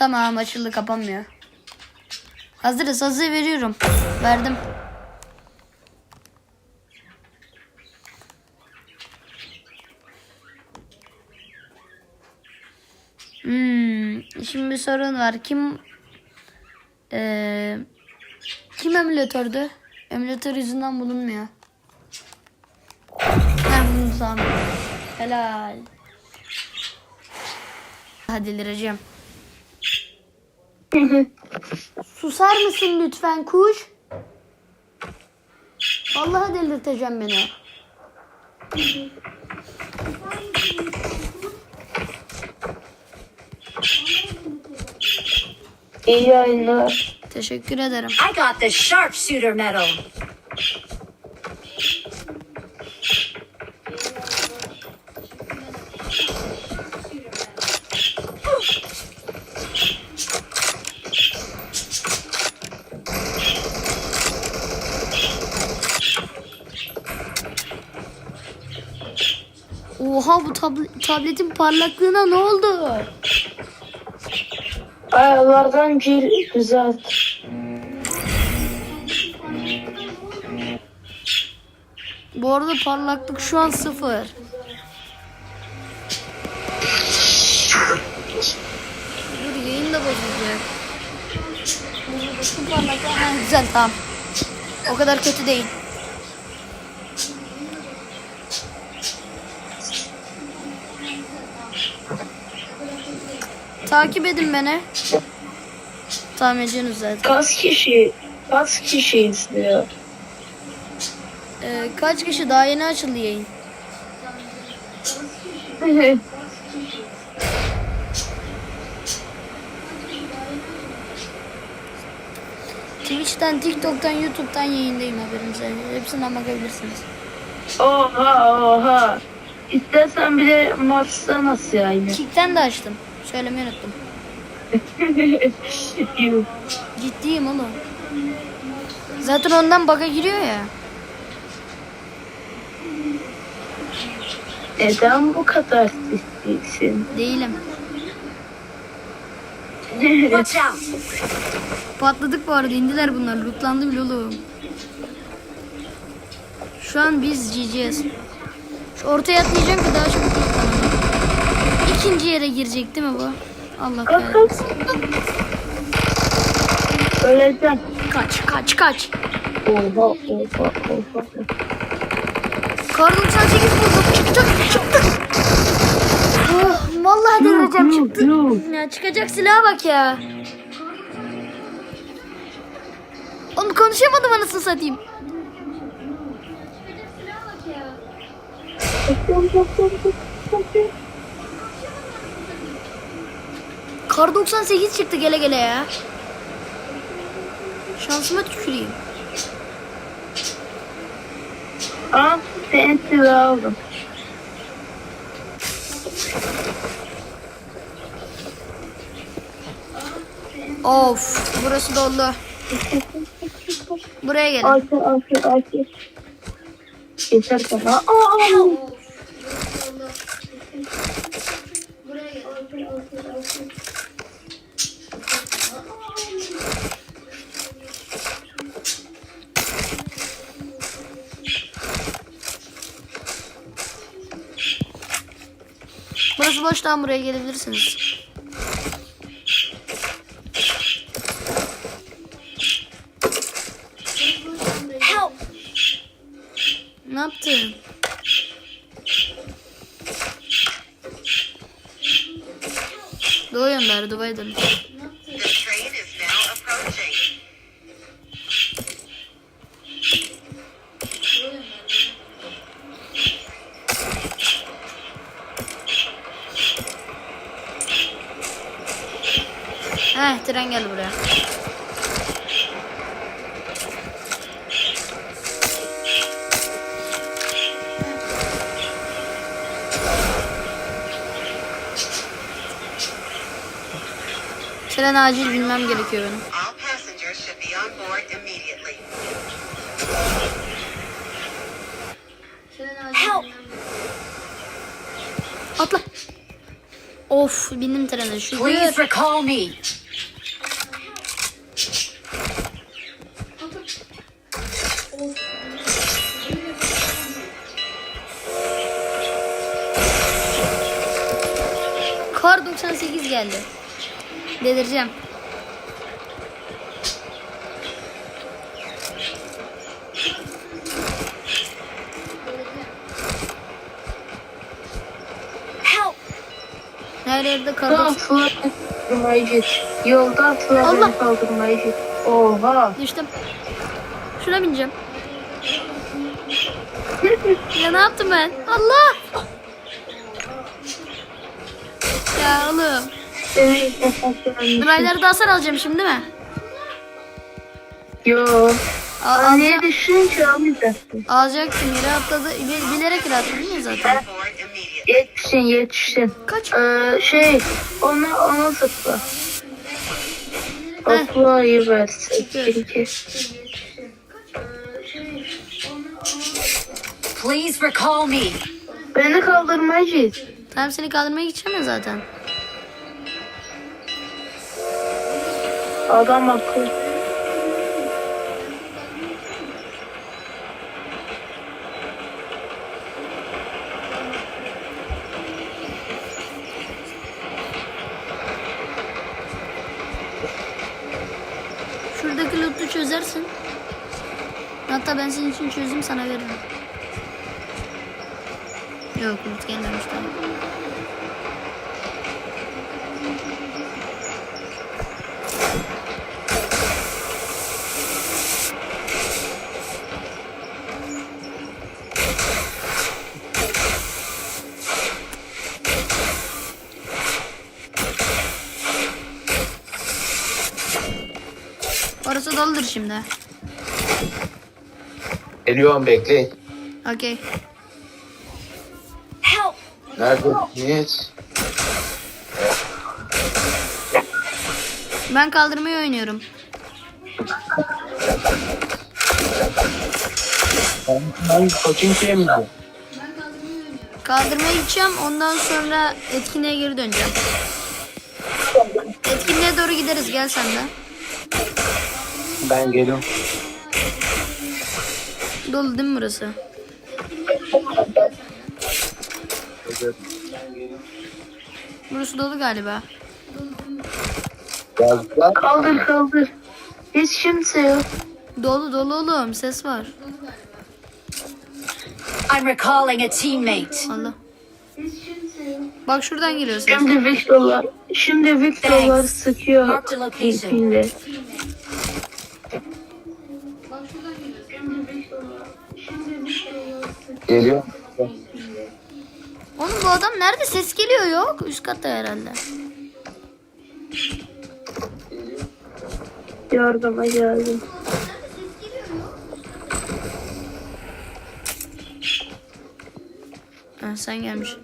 Tamam açıldı kapanmıyor. Hazırız hazır veriyorum. Verdim. Hmm, şimdi sorun var. Kim eee kim emülatördü? Emülatör yüzünden bulunmuyor. Ben bunu tamam. Helal. Hadi delireceğim. Susar mısın lütfen kuş? Vallahi delirteceğim beni. İyi yayınlar. Teşekkür ederim. I got the sharpshooter medal. Tabl- tabletin parlaklığına ne oldu? Ayarlardan gir düzelt. Bu arada parlaklık şu an sıfır. Dur yayın da bozulacak. Şu parlaklık güzel tamam. O kadar kötü değil. Takip edin beni. Tamam ediyorsunuz zaten. Kaç kişi, kaç kişi izliyor? Ee, kaç kişi daha yeni açıldı yayın? Twitch'ten, TikTok'tan, YouTube'dan yayındayım haberinize. Hepsinden bakabilirsiniz. oha oha. İstersen bile Mars'ta nasıl yayını? Kick'ten de açtım. Söylemeyi unuttum. Ciddiyim oğlum. Zaten ondan bug'a giriyor ya. Neden bu kadar ciddisin? Değilim. Patladık bu arada indiler bunlar. Lootlandı bile oğlum. Şu an biz GG'yiz. Şu ortaya atlayacağım ki daha çok lootlanalım. İkinci yere girecek değil mi bu? Allah kahretsin. Öleceğim. Kaç kaç kaç. Oha oha oha. Kar 98 bulduk. Çıkacak çıktı. Oh, vallahi delireceğim çıktı. Ya çıkacak silaha bak ya. Onu konuşamadım anasını satayım. Kar 98 çıktı gele gele ya. Şansıma tüküreyim. Aa, silah aldım. Of burası doldu. Buraya gelin. Arka arka arka. Yeter bana. Aa! Burası boş tamam buraya gelebilirsiniz. Help. Ne yaptın? Doğu yönler Dubai'den. The train is now approaching. Heh tren geldi buraya. Tren acil bilmem gerekiyor benim. Help. Atla. Of bindim trene şükür. Please recall me. Kar 98 geldi. Delireceğim. Her yerde kar Yolda 98. atla kaldırmayı git. Yolda atla Allah! beni kaldırmayı git. Oha. Düştüm. Şuna bineceğim. ya ne yaptım ben? Allah! Ya oğlum. Evet. efendim. Rayları da hasar alacağım şimdi değil mi? Yo. Al, Aa, niye düştün ki almayacaksın? Alacaktım yere atladı. Bil- Bilerek yere atladım ya zaten. Board immediately. Yetişsin yetişsin. Kaç? Ee, şey onu ona zıpla. Atla iyi versin. Çünkü. Please recall me. Beni kaldırmayı git. Tamam seni kaldırmaya gideceğim ya zaten. Adam haklı. Şuradaki loot'u çözersin. Hatta ben senin için çözeyim sana veririm. Yok loot gelmemiş tamam. Orası doludur şimdi. Geliyorum bekleyin. Okey. Help! Neredesiniz? Ben kaldırmayı oynuyorum. Ben koçing şey mi? Kaldırmaya gideceğim. Ondan sonra etkinliğe geri döneceğim. Etkinliğe doğru gideriz. Gel sen de. Ben geliyorum. Dolu değil mi burası? Burası dolu galiba. Kaldır kaldır. Hiç kimse yok. Dolu dolu oğlum. Ses var. I'm recalling a teammate. Allah. Bak şuradan geliyor ses. Şimdi Victor'lar, şimdi Victor'lar sıkıyor. Mark the location. Şimdi. Geliyor. Oğlum bu adam nerede? Ses geliyor yok. Üst katta herhalde. Yardıma geldim. Ha, sen gelmiş.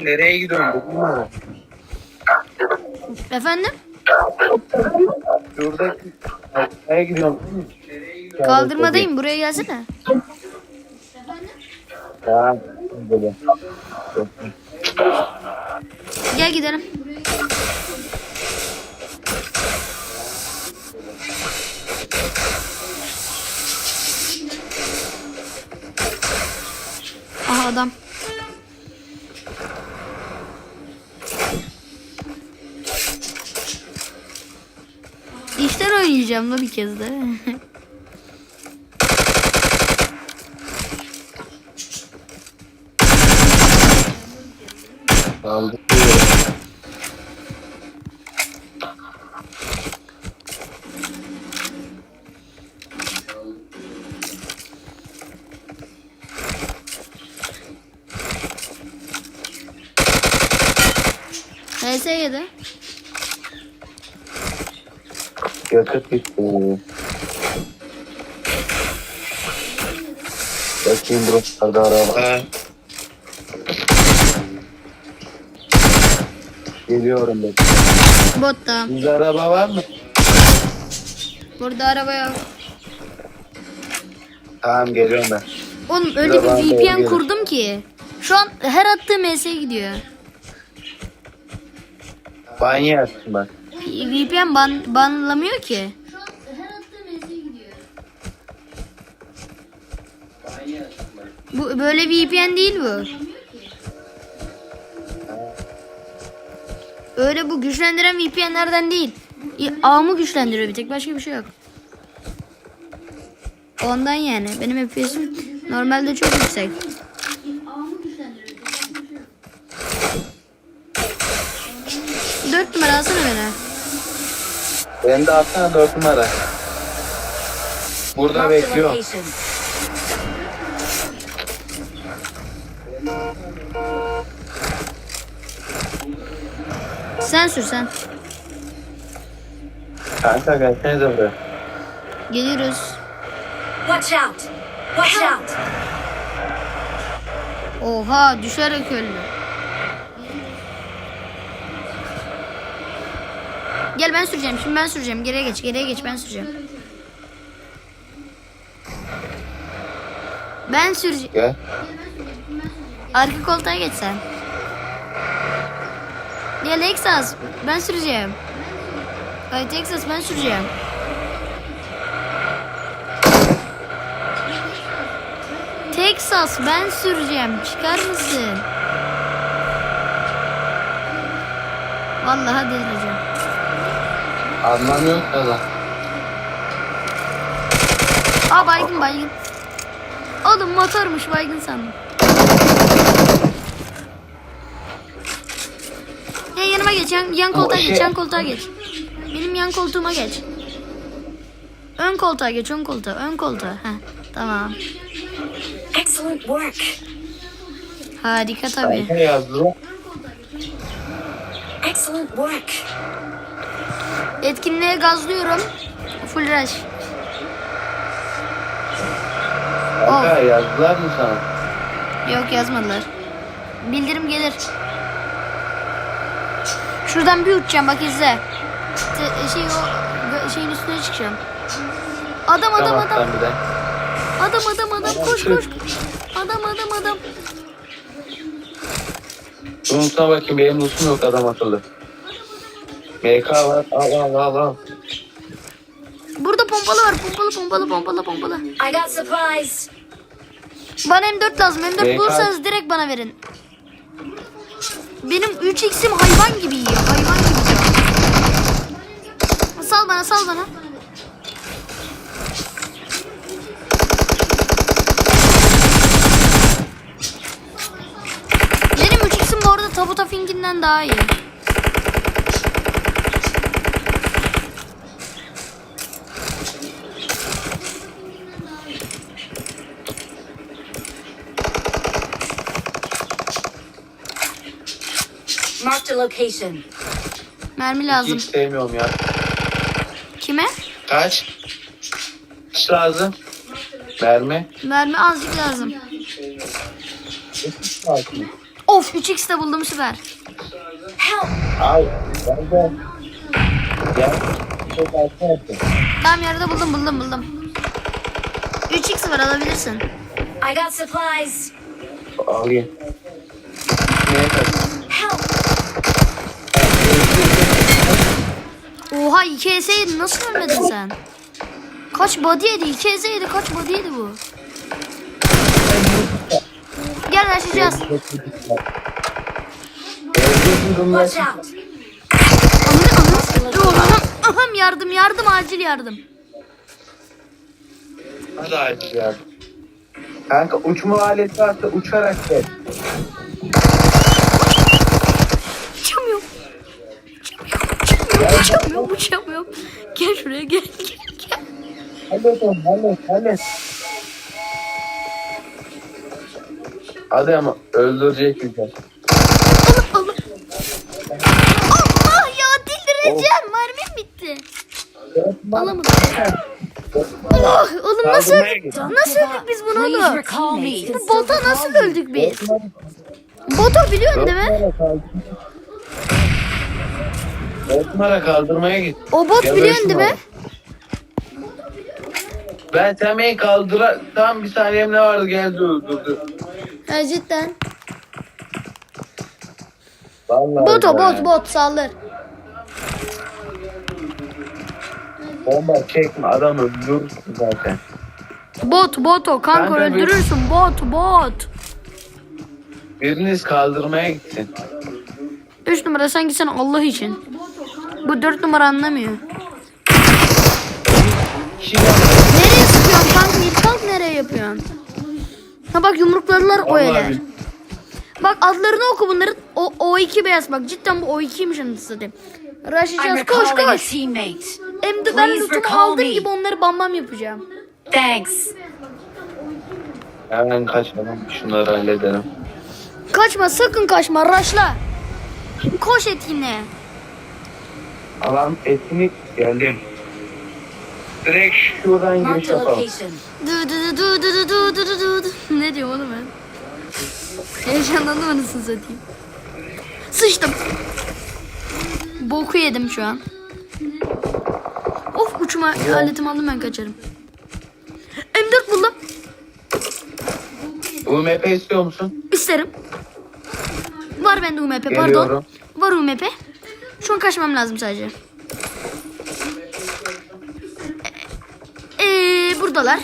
Nereye gidiyorsun? Bilmiyorum. Efendim? Şurada. Nereye gidiyorsun? Kaldırmadayım. Buraya gelsene. Ya. Böyle. Gel gidelim. Aha adam. Oynayacağım da bir kez de. Aldım. HS yedi. Yakıt bitti. Bakayım buralarda araba. Geliyorum ben. Botta. Sizde araba var mı? Burada araba yok. Tamam geliyorum ben. Oğlum öyle Şurada bir ben VPN kurdum ki. Şu an her attığım MS gidiyor. Ban yersin bak. VPN ban banlamıyor ki. Bu böyle VPN değil bu. Öyle bu güçlendiren VPN'lerden değil. Ağımı güçlendiriyor bir tek başka bir şey yok. Ondan yani benim FPS'im normalde çok yüksek. Dört numara alsana beni. Ben de atsana 4 numara. Burada bekliyor. Sen sür sen. Kanka gelsenize buraya. Geliyoruz. Watch out! Watch out! Oha düşerek öldü. Gel ben süreceğim. Şimdi ben süreceğim. Geriye geç. Geriye geç. Ben süreceğim. Ben süreceğim. Gel. Arka koltuğa geç sen. Gel Texas. Ben süreceğim. Ay Texas ben süreceğim. Texas ben süreceğim. Çıkar mısın? Vallahi delireceğim. Anlamıyor ki lan. Aa baygın baygın. Oğlum motormuş baygın sandım. Ya yanıma geç yan, yan koltuğa şey- geç yan koltuğa geç. Benim yan koltuğuma geç. Ön koltuğa geç ön koltuğa ön koltuğa. Heh, tamam. Excellent work. Harika tabii. Excellent work. Etkinliğe gazlıyorum. Full rush. Kanka yazdılar mı sana? Yok yazmadılar. Bildirim gelir. Şuradan bir uçacağım bak izle. Te- şey o şeyin üstüne çıkacağım. Adam adam Tamam adam. sen bir de. Adam adam adam koş koş. Adam adam adam. Unutma bakayım benim lootum yok adam akıllı. MK var. Al al al al. Burada pompalı var. Pompalı pompalı pompalı pompalı. I got supplies. Bana M4 lazım. M4 BK. bulursanız direkt bana verin. Benim 3x'im hayvan gibi yiyor. Hayvan gibi yiyor. Sal bana sal bana. Benim 3x'im bu arada Tabuta Fink'inden daha iyi. Marked a location. Mermi lazım. Hiç sevmiyorum ya. Kime? Kaç? Kaç lazım? Mermi. Mermi azıcık lazım. Of 3x de buldum süper. Help! Al. Ben de. Gel. Çok altı yaptım. Tamam yerde buldum buldum buldum. 3x var alabilirsin. I got supplies. Alayım. Neye kaç? Help! Oha 2 yedi nasıl ölmedin sen? Kaç body yedi? 2 yedi kaç body yedi bu? Gel başlayacağız. Watch yardım yardım acil yardım. Hadi acil ya. Kanka uçma aleti varsa uçarak gel. Uçamıyorum. Uçamıyorum uçamıyorum. Gel şuraya gel gel gel. Hallet onu hallet hallet. Hadi ama öldürecek güzel. Allah. Allah ya delireceğim. Mermim bitti. Alamadım. Oh, oğlum nasıl öldük? Nasıl öldük biz bunu oğlum? Bu bota nasıl öldük biz? Bota biliyorsun değil mi? Numara kaldırmaya git. O bot Ya biliyorsun değil mi? Ben temeyi kaldıra tam bir saniyem ne vardı geldi öldürdü. Ha cidden. Vallahi Bot o bot bot saldır. Bomba çekme adam öldürürsün zaten. Bot bot o kanka Ben de bir- öldürürsün bot bot. Biriniz kaldırmaya gitsin. 3 numara sen gitsen Allah için. Bu 4 numara anlamıyor. Nereye sıkıyorsun kanka? İlk kalk nereye yapıyorsun? Ha bak yumrukladılar o ele. Bak adlarını oku bunların. O O2 beyaz bak cidden bu O2'ymiş anasını satayım. I'm Rushlayacağız koş koş. Hem de ben lootumu aldığım gibi onları bam bam yapacağım. Thanks. Hemen kaçmadan şunları halledelim. Kaçma sakın kaçma rushla. Koş etkinliğe. Alan etkinlik geldim. Direkt şuradan giriş yapalım. Du du du du du du du du du. Ne diyorum oğlum ben? Heyecanlandım anasını satayım. Sıçtım. Boku yedim şu an. Of uçma aletimi aldım ben kaçarım. M4 buldum. UMP istiyor musun? İsterim. Var bende UMP pardon. Geliyorum. Var UMP. Şu an kaçmam lazım sadece. Eee buradalar.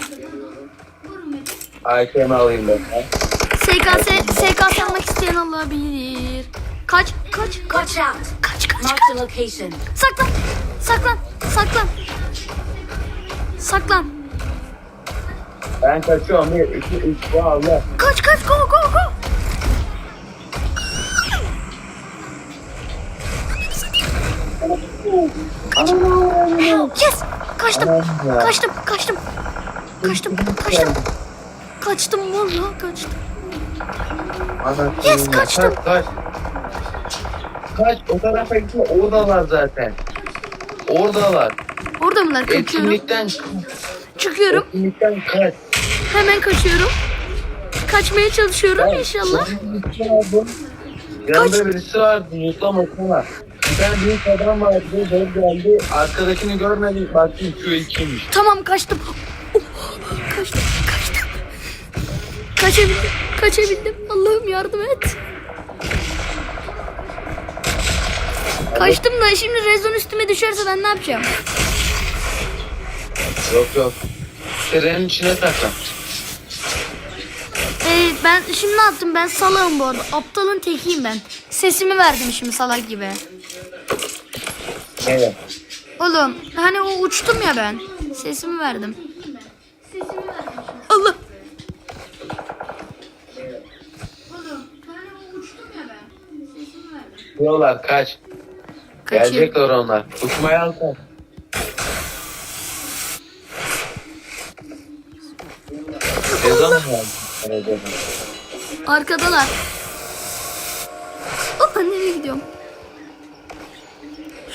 AKM alayım ben. SKS SKS almak isteyen olabilir. Kaç kaç kaç kaç kaç. Location. Saklan. Saklan. Saklan. Saklan. Ben kaçıyorum. Bir, iki, üç, bu Allah. Kaç kaç go go go. Yes. Kaçtım. Kaçtım. Kaçtım. Kaçtım. Kaçtım. Kaçtım vallahi kaçtım. Yes, kaçtım. Kaç, kaç. Kaç o tarafa gitme oradalar zaten. Oradalar. Orada mılar? Kaçıyorum. Etkinlikten Çıkıyorum. etkinlikten kaç. Hemen kaçıyorum. Kaçmaya çalışıyorum inşallah. Yanında birisi vardı mutlamasana. Bir tane büyük adam vardı dev geldi. Arkadakini görmedik baktım şu ikiymiş. Tamam kaçtım. Oh, kaçtım. Kaçtım. Kaçabildim. Kaçabildim. Allah'ım yardım et. Kaçtım da şimdi rezon üstüme düşerse ben ne yapacağım? Yok yok. Trenin içine takın. Ee, ben şimdi ne yaptım? Ben salağım bu arada. Aptalın tekiyim ben. Sesimi verdim şimdi salak gibi. Evet. Oğlum hani o uçtum ya ben. Sesimi verdim. Allah. Yolar kaç. Kaçayım. Gelecekler onlar. Uçmaya alsın. Ezan mı Arkadalar. Hoppa nereye gidiyorum?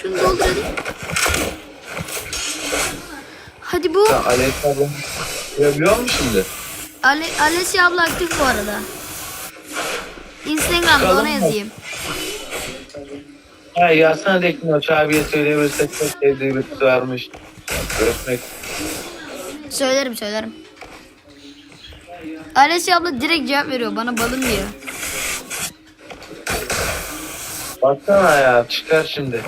Şunu dolduralım. Hadi bu. Sen Alex abla görebiliyor musun şimdi? Ale Alessia abla aktif bu arada. Instagram'da Bakalım ona mı? yazayım. Ha yazsana Dekin Hoç abiye söyleyebilirsek çok sevdiği bir kız varmış. Görüşmek. Söylerim söylerim. Alessia abla direkt cevap veriyor bana balım diyor. Baksana ya çıkar şimdi.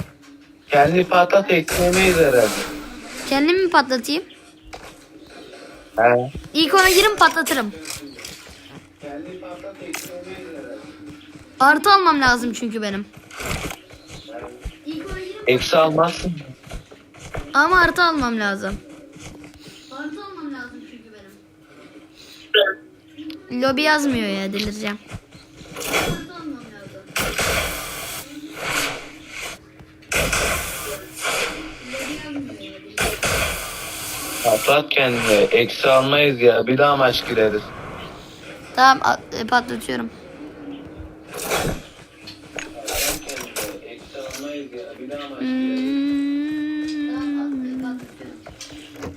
Kendi patlat ekleyemeyiz herhalde. Kendimi mi patlatayım? He. İlk ona girin patlatırım. Artı almam lazım çünkü benim. Eksi almazsın. Ama artı almam lazım. Artı almam lazım çünkü benim. Lobi yazmıyor ya delireceğim. Patlat kendini. Eksi almayız ya. Bir daha maç gireriz. Tamam e, patlatıyorum. Hmm.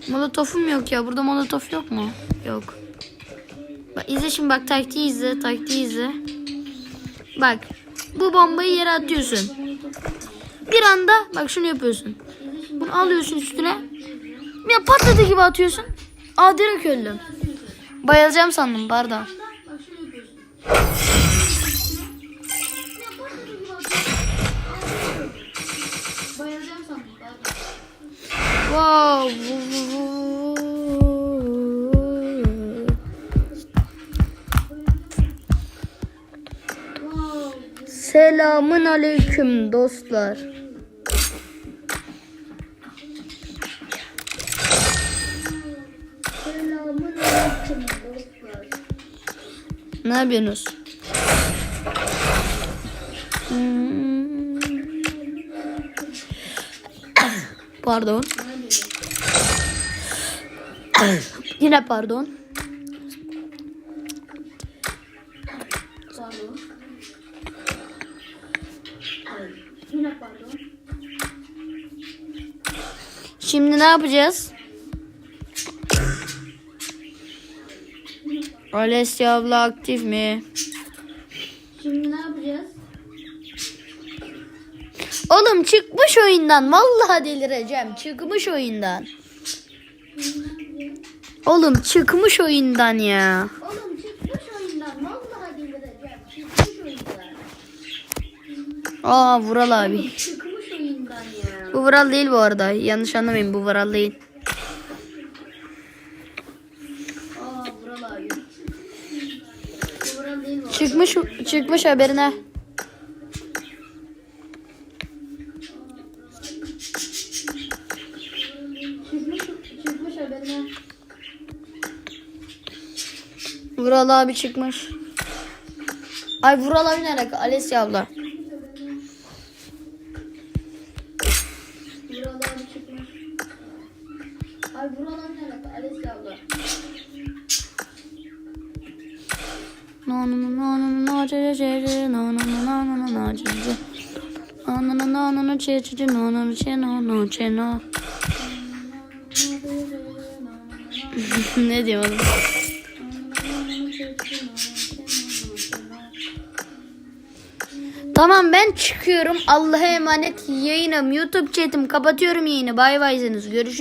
Molotofum yok ya. Burada molotof yok mu? Yok. Bak izle şimdi bak taktiği izle. Taktiği izle. Bak. Bu bombayı yere atıyorsun. Bir anda bak şunu yapıyorsun. Bunu alıyorsun üstüne. Ya patladı gibi atıyorsun. Aa direkt öldüm. Bayılacağım sandım sandım pardon. Selamın aleyküm dostlar. Ne yapıyorsunuz? Pardon. Yine pardon. Pardon. Yine pardon. Şimdi ne yapacağız? Alessia abla aktif mi? Şimdi ne yapacağız? Oğlum çıkmış oyundan. Vallahi delireceğim. Çıkmış oyundan. Oğlum çıkmış oyundan ya. Oğlum çıkmış oyundan. Vallahi delireceğim. Çıkmış oyundan. Aa Vural abi. Çıkmış oyundan ya. Bu Vural değil bu arada. Yanlış anlamayın bu Vural değil. Aa Vural abi. Bu Vural değil bu. Çıkmış çıkmış haberine. Çıkmış. Vural abi çıkmış. Ay Vural abi ne alaka? Alessia abla. No no no no no no no no ce no ne diyor oğlum? Tamam ben çıkıyorum. Allah'a emanet yayınım. YouTube chatim kapatıyorum yayını. Bay bay Görüşürüz.